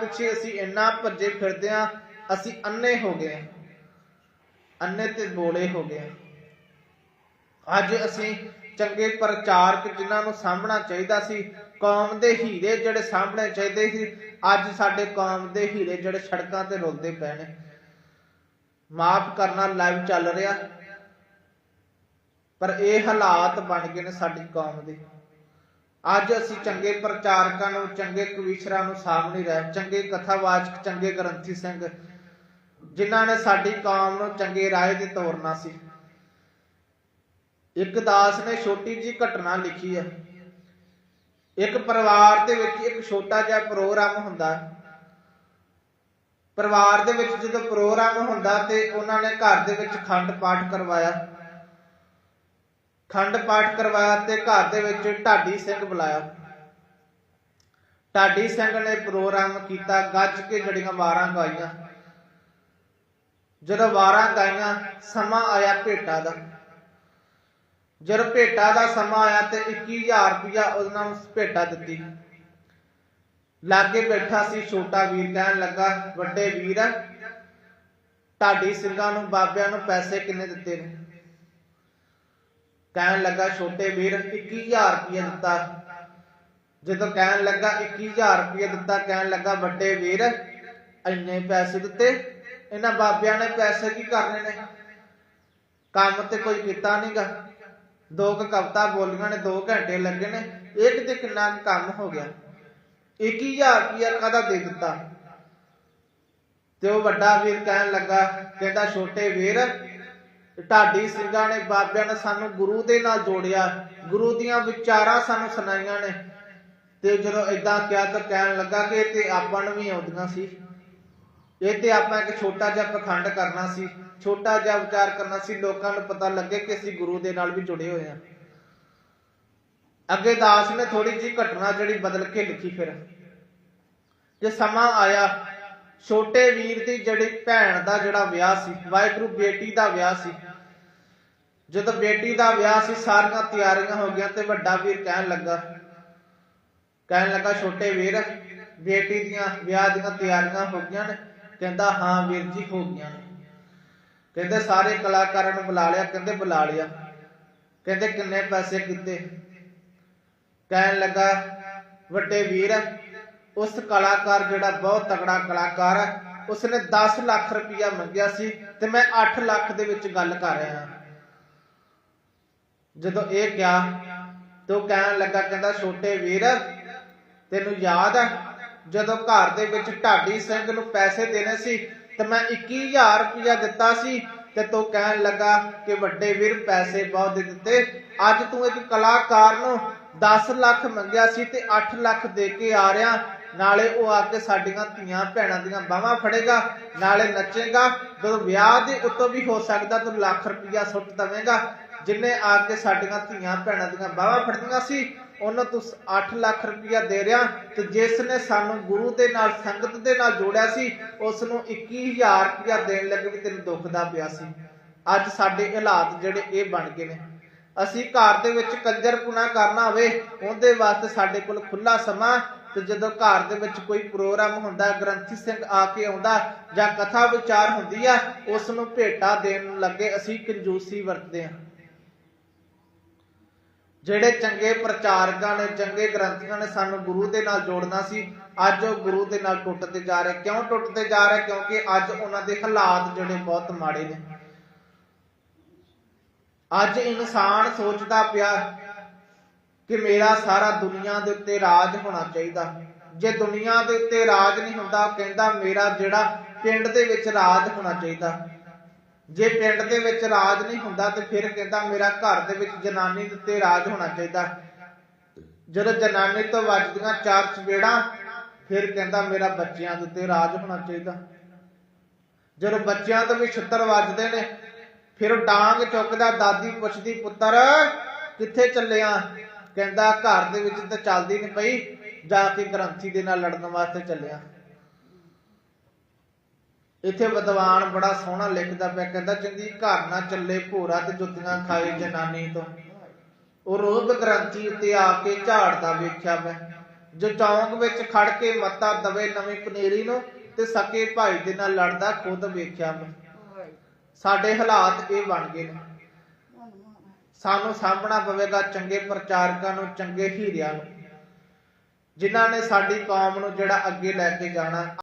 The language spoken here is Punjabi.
ਪਿੱਛੇ ਅਸੀਂ ਇੰਨਾ ਭੱਜੇ ਫਿਰਦੇ ਆ ਅਸੀਂ ਅੰਨੇ ਹੋ ਗਏ ਅੰਨੇ ਤੇ ਬੋਲੇ ਹੋ ਗਏ ਅੱਜ ਅਸੀਂ ਚੰਗੇ ਪ੍ਰਚਾਰਕ ਜਿਨ੍ਹਾਂ ਨੂੰ ਸਾਂਭਣਾ ਚਾਹੀਦਾ ਸੀ, ਕੌਮ ਦੇ ਹੀਰੇ ਜਿਹੜੇ ਸਾਂਭਣੇ ਚਾਹੀਦੇ ਸੀ, ਅੱਜ ਸਾਡੇ ਕੌਮ ਦੇ ਹੀਰੇ ਜਿਹੜੇ ਸੜਕਾਂ ਤੇ ਰੁਲਦੇ ਪਏ ਨੇ। ਮਾਫ ਕਰਨਾ ਲਾਈਵ ਚੱਲ ਰਿਹਾ, ਪਰ ਇਹ ਹਾਲਾਤ ਬਣ ਗਏ ਨੇ ਸਾਡੀ ਕੌਮ ਦੇ। ਅੱਜ ਅਸੀਂ ਚੰਗੇ ਪ੍ਰਚਾਰਕਾਂ ਨੂੰ, ਚੰਗੇ ਕਵੀਸ਼ਰਾਂ ਨੂੰ ਸਾਂਭ ਨਹੀਂ ਰਹੇ, ਚੰਗੇ ਕਥਾਵਾਚਕ, ਚੰਗੇ ਗ੍ਰੰਥੀ ਸਿੰਘ ਜਿਨ੍ਹਾਂ ਨੇ ਸਾਡੀ ਕੌਮ ਨੂੰ ਚੰਗੇ ਰਾਹ ਤੇ ਤੋਰਨਾ ਸੀ। ਇੱਕ ਦਾਸ ਨੇ ਛੋਟੀ ਜੀ ਘਟਨਾ ਲਿਖੀ ਹੈ। ਇੱਕ ਪਰਿਵਾਰ ਦੇ ਵਿੱਚ ਇੱਕ ਛੋਟਾ ਜਿਹਾ ਪ੍ਰੋਗਰਾਮ ਹੁੰਦਾ ਪਰਿਵਾਰ ਦੇ ਵਿੱਚ ਜਦੋਂ ਪ੍ਰੋਗਰਾਮ ਹੁੰਦਾ ਤੇ ਉਹਨਾਂ ਨੇ ਘਰ ਦੇ ਵਿੱਚ ਖੰਡ ਪਾਠ ਕਰਵਾਇਆ। ਖੰਡ ਪਾਠ ਕਰਵਾਇਆ ਤੇ ਘਰ ਦੇ ਵਿੱਚ ਢਾਡੀ ਸਿੰਘ ਬੁਲਾਇਆ। ਢਾਡੀ ਸਿੰਘ ਨੇ ਪ੍ਰੋਗਰਾਮ ਕੀਤਾ, ਗੱਜ ਕੇ ਜੜੀਆਂ ਵਾਰਾਂ ਗਾਈਆਂ। ਜਦੋਂ ਵਾਰਾਂ ਗਾਈਆਂ, ਸਮਾਂ ਆਇਆ ਭੇਟਾ ਦਾ। ਜਦੋਂ ਭੇਟਾ ਦਾ ਸਮਾਂ ਆਇਆ ਤੇ 21000 ਰੁਪਇਆ ਉਹਨਾਂ ਨੂੰ ਭੇਟਾ ਦਿੱਤੀ। ਲਾਗੇ ਬੈਠਾ ਸੀ ਛੋਟਾ ਵੀਰ, ਕਹਿਣ ਲੱਗਾ, ਵੱਡੇ ਵੀਰ, ਢਾਡੀ ਸਿੰਘਾਂ ਨੂੰ, ਬਾਬਿਆਂ ਨੂੰ ਪੈਸੇ ਕਿੰਨੇ ਦਿੱਤੇ ਨੇ? ਕਹਿਣ ਲੱਗਾ, ਛੋਟੇ ਵੀਰ 21000 ਰੁਪਇਆ ਦਿੱਤਾ। ਜਦੋਂ ਕਹਿਣ ਲੱਗਾ 21000 ਰੁਪਇਆ ਦਿੱਤਾ, ਕਹਿਣ ਲੱਗਾ, ਵੱਡੇ ਵੀਰ, ਇੰਨੇ ਪੈਸੇ ਦਿੱਤੇ। ਇਹਨਾਂ ਬਾਬਿਆਂ ਨੇ ਪੈਸੇ ਕੀ ਕਰਨੇ ਨੇ? ਕੰਮ ਤੇ ਕੋਈ ਕੀਤਾ ਨਹੀਂਗਾ ਦੋ ਕੁ ਕਵਤਾ ਬੋਲੀਆਂ ਨੇ 2 ਘੰਟੇ ਲੱਗੇ ਨੇ। ਇਹ ਕਿਤੇ ਕਿੰਨਾ ਕੰਮ ਹੋ ਗਿਆ। 21000 ਰੁਪਇਆ ਕਦਾ ਦੇ ਦਿੱਤਾ। ਤੇ ਉਹ ਵੱਡਾ ਵੀਰ ਕਹਿਣ ਲੱਗਾ, ਕਹਿੰਦਾ, ਛੋਟੇ ਵੀਰ ਢਾਡੀ ਸਿੰਘਾਂ ਨੇ ਬਾਬਿਆਂ ਨੇ ਸਾਨੂੰ ਗੁਰੂ ਦੇ ਨਾਲ ਜੋੜਿਆ। ਗੁਰੂ ਦੀਆਂ ਵਿਚਾਰਾਂ ਸਾਨੂੰ ਸੁਣਾਈਆਂ ਨੇ। ਤੇ ਜਦੋਂ ਇਦਾਂ ਕਿਹਾ ਤਾਂ ਕਹਿਣ ਲੱਗਾ ਕਿ ਤੇ ਆਪਾਂ ਨੂੰ ਵੀ ਆਉਂਦੀਆਂ ਸੀ। ਇਹ ਤੇ ਆਪਾਂ ਇੱਕ ਛੋਟਾ ਜਿਹਾ ਪਖੰਡ ਕਰਨਾ ਸੀ। ਛੋਟਾ ਜਿਹਾ ਵਿਚਾਰ ਕਰਨਾ ਸੀ। ਲੋਕਾਂ ਨੂੰ ਪਤਾ ਲੱਗੇ ਕਿ ਅਸੀਂ ਗੁਰੂ ਦੇ ਨਾਲ ਵੀ ਜੁੜੇ ਹੋਏ ਹਾਂ। ਅੱਗੇ ਦਾਸ ਨੇ ਥੋੜੀ ਜੀ ਘਟਨਾ ਜਿਹੜੀ ਬਦਲ ਕੇ ਲਿਖੀ ਫਿਰ। ਜੇ ਸਮਾਂ ਆਇਆ ਛੋਟੇ ਵੀਰ ਦੀ ਜਿਹੜੀ ਭੈਣ ਦਾ ਜਿਹੜਾ ਵਿਆਹ ਸੀ, ਵਾਹਿਗੁਰੂ ਬੇਟੀ ਦਾ ਵਿਆਹ ਸੀ। ਜਦੋਂ ਬੇਟੀ ਦਾ ਵਿਆਹ ਸੀ, ਸਾਰੀਆਂ ਤਿਆਰੀਆਂ ਹੋ ਗਈਆਂ ਤੇ ਵੱਡਾ ਵੀਰ ਕਹਿਣ ਲੱਗਾ ਕਹਿਣ ਲੱਗਾ, ਛੋਟੇ ਵੀਰ, ਬੇਟੀ ਦੀਆਂ ਵਿਆਹ ਦੀਆਂ ਤਿਆਰੀਆਂ ਹੋ ਗਈਆਂ ਨੇ। ਕਹਿੰਦਾ, ਹਾਂ ਵੀਰ ਜੀ, ਹੋ ਗਈਆਂ ਨੇ। ਕਹਿੰਦੇ, ਸਾਰੇ ਕਲਾਕਾਰਾਂ ਨੂੰ ਬੁਲਾ ਲਿਆ। ਕਹਿੰਦੇ, ਬੁਲਾ ਲਿਆ। ਕਹਿੰਦੇ, ਕਿੰਨੇ ਪੈਸੇ ਕੀਤੇ? ਕਹਿਣ ਲੱਗਾ, ਵੱਡੇ ਵੀਰ ਉਸ ਕਲਾਕਾਰ ਜਿਹੜਾ ਬਹੁਤ ਤਕੜਾ ਕਲਾਕਾਰ ਹੈ, ਉਸਨੇ 10 ਲੱਖ ਰੁਪਇਆ ਮੰਗਿਆ ਸੀ ਤੇ ਮੈਂ 8 ਲੱਖ ਦੇ ਵਿੱਚ ਗੱਲ ਕਰ ਰਿਹਾ ਹਾਂ। ਜਦੋਂ ਇਹ ਕਿਹਾ, ਤੇ ਕਹਿਣ ਲੱਗਾ, ਕਹਿੰਦਾ, ਛੋਟੇ ਵੀਰ, ਤੈਨੂੰ ਯਾਦ ਹੈ, ਜਦੋਂ ਘਰ ਦੇ ਵਿੱਚ ਢਾਡੀ ਸਿੰਘ ਨੂੰ ਪੈਸੇ ਦੇਣੇ ਸੀ, ਤੇ ਮੈਂ 21000 ਰੁਪਇਆ ਦਿੱਤਾ ਸੀ, ਤੇ ਤੂੰ ਕਹਿਣ ਲੱਗਾ ਕਿ ਵੱਡੇ ਵੀਰ ਪੈਸੇ ਬਹੁਤ ਦੇ ਦਿੱਤੇ, ਅੱਜ ਤੂੰ ਇੱਕ ਕਲਾਕਾਰ ਨੂੰ 10 ਲੱਖ ਮੰਗਿਆ ਸੀ ਤੇ 8 ਲੱਖ ਦੇ ਕੇ ਆ ਰਿਹਾ ਨਾਲੇ ਉਹ ਆ ਕੇ ਸਾਡੀਆਂ ਧੀਆਂ ਭੈਣਾਂ ਦੀਆਂ ਬਾਹਾਂ ਫੜੇਗਾ, ਨਾਲੇ ਨੱਚੇਗਾ। ਜਦੋਂ ਵਿਆਹ ਦੇ ਉੱਤੋਂ ਵੀ ਹੋ ਸਕਦਾ, ਤੂੰ ਲੱਖ ਰੁਪਇਆ ਸੁੱਟ ਦਵੇਂਗਾ। ਜਿੰਨੇ ਆ ਕੇ ਸਾਡੀਆਂ ਧੀਆਂ ਭੈਣਾਂ ਦੀਆਂ ਬਾਹਾਂ ਫੜਦੀਆਂ ਸੀ, ਉਹਨਾਂ ਤੂੰ 8 ਲੱਖ ਰੁਪਇਆ ਦੇ ਰਿਹਾ। ਤੇ ਜਿਸ ਨੇ ਸਾਨੂੰ ਗੁਰੂ ਦੇ ਨਾਲ, ਸੰਗਤ ਦੇ ਨਾਲ ਜੋੜਿਆ ਸੀ ਉਸ ਨੂੰ 21000 ਰੁਪਇਆ ਦੇਣ ਲੱਗੇ ਵੀ ਤੈਨੂੰ ਦੁੱਖ ਦਾ ਪਿਆ ਸੀ। ਅੱਜ ਸਾਡੇ ਹਾਲਾਤ ਜਿਹੜੇ ਇਹ ਬਣ ਗਏ ਨੇ। ਅਸੀਂ ਘਰ ਦੇ ਵਿੱਚ ਕੰਜਰਪੁਣਾ ਕਰਨਾ ਹੋਵੇ, ਉਹਦੇ ਵਾਸਤੇ ਸਾਡੇ ਕੋਲ ਖੁੱਲਾ ਸਮਾਂ ਤੇ ਜਦੋਂ ਘਰ ਦੇ ਵਿੱਚ ਕੋਈ ਪ੍ਰੋਗਰਾਮ ਹੁੰਦਾ, ਗ੍ਰੰਥੀ ਸਿੰਘ ਆ ਕੇ ਆਉਂਦਾ ਜਾਂ ਕਥਾ ਵਿਚਾਰ ਹੁੰਦੀ ਆ ਉਸ ਨੂੰ ਭੇਟਾ ਦੇਣ ਲੱਗੇ ਅਸੀਂ ਕੰਜੂਸੀ ਵਰਤਦੇ ਹਾਂ। ਜਿਹੜੇ ਚੰਗੇ ਪ੍ਰਚਾਰਕਾਂ ਨੇ, ਚੰਗੇ ਗ੍ਰੰਥੀਆਂ ਨੇ ਸਾਨੂੰ ਗੁਰੂ ਦੇ ਨਾਲ ਜੋੜਨਾ ਸੀ, ਅੱਜ ਉਹ ਗੁਰੂ ਦੇ ਨਾਲ ਟੁੱਟਦੇ ਜਾ ਰਹੇ। ਕਿਉਂ ਟੁੱਟਦੇ ਜਾ ਰਹੇ? ਕਿਉਂਕਿ ਅੱਜ ਉਹਨਾਂ ਦੇ ਹਾਲਾਤ ਜਿਹੜੇ ਬਹੁਤ ਮਾੜੇ ਨੇ। ਅੱਜ ਇਨਸਾਨ ਸੋਚਦਾ ਪਿਆ ਕਿ ਮੇਰਾ ਸਾਰਾ ਦੁਨੀਆ ਦੇ ਉੱਤੇ ਰਾਜ ਹੋਣਾ ਚਾਹੀਦਾ। ਜੇ ਦੁਨੀਆ ਦੇ ਉੱਤੇ ਰਾਜ ਨਹੀਂ ਹੁੰਦਾ ਕਹਿੰਦਾ ਮੇਰਾ ਜਿਹੜਾ ਪਿੰਡ ਦੇ ਵਿੱਚ ਰਾਜ ਹੋਣਾ ਚਾਹੀਦਾ। ਜੇ ਪਿੰਡ ਦੇ ਵਿੱਚ ਰਾਜ ਨਹੀਂ ਹੁੰਦਾ, ਤੇ ਫਿਰ ਕਹਿੰਦਾ ਮੇਰਾ ਘਰ ਦੇ ਵਿੱਚ ਜਨਾਨੀ ਦੇ ਉੱਤੇ ਰਾਜ ਹੋਣਾ ਚਾਹੀਦਾ। ਜਦੋਂ ਜਨਾਨੀ ਤੋਂ ਵੱਜਦੀਆਂ ਚਾਰ ਚਪੇੜਾਂ, ਫਿਰ ਕਹਿੰਦਾ ਮੇਰਾ ਬੱਚਿਆਂ ਦੇ ਉੱਤੇ ਰਾਜ ਹੋਣਾ ਚਾਹੀਦਾ। ਜਦੋਂ ਬੱਚਿਆਂ ਤੋਂ ਵੀ ਛਿੱਤਰ ਵੱਜਦੇ ਨੇ, ਫਿਰ ਡਾਂਗ ਚੁੱਕਦਾ, ਦਾਦੀ ਪੁੱਛਦੀ, ਪੁੱਤਰ, ਕਿੱਥੇ ਚੱਲਿਆ ਕਹਿੰਦਾ ਘਰ ਦੇ ਵਿੱਚ ਤਾਂ ਚੱਲਦੀ ਨਹੀਂ ਪਈ, ਜਾ ਕੇ ਗ੍ਰੰਥੀ ਦੇ ਨਾਲ ਲੜਨ ਵਾਸਤੇ ਚੱਲਿਆ। ਇੱਥੇ ਵਿਦਵਾਨ ਬੜਾ ਸੋਹਣਾ ਲਿਖਦਾ ਪਿਆ, ਕਹਿੰਦਾ ਚੰਗੀ ਘਰ ਨਾ ਚੱਲੇ ਭੋਰਾ ਤੇ ਜੁੱਤੀਆਂ ਖਾਏ ਜਨਾਨੀ ਤੋਂ। ਉਹ ਰੋਗ ਗ੍ਰੰਥੀ ਉੱਤੇ ਆ ਕੇ ਝਾੜਦਾ ਵੇਖਿਆ ਮੈਂ। ਜੋ ਚੌਂਕ ਵਿੱਚ ਖੜ ਕੇ ਮੱਤਾ ਦਵੇ ਨਵੀਂ ਪਨੀਰੀ ਨੂੰ ਤੇ ਸਕੇ ਭਾਈ ਦੇ ਨਾਲ ਲੜਦਾ ਖੁਦ ਵੇਖਿਆ ਮੈਂ। ਸਾਡੇ ਹਾਲਾਤ ਇਹ ਬਣ ਗਏ ਨੇ। ਸਾਨੂੰ ਸਾਹਮਣਾ ਪਵੇਗਾ ਚੰਗੇ ਪ੍ਰਚਾਰਕਾਂ ਨੂੰ, ਚੰਗੇ ਹੀਰਿਆਂ ਨੂੰ, ਜਿਨ੍ਹਾਂ ਨੇ ਸਾਡੀ ਕੌਮ ਨੂੰ ਜਿਹੜਾ ਅੱਗੇ ਲੈ ਕੇ ਜਾਣਾ।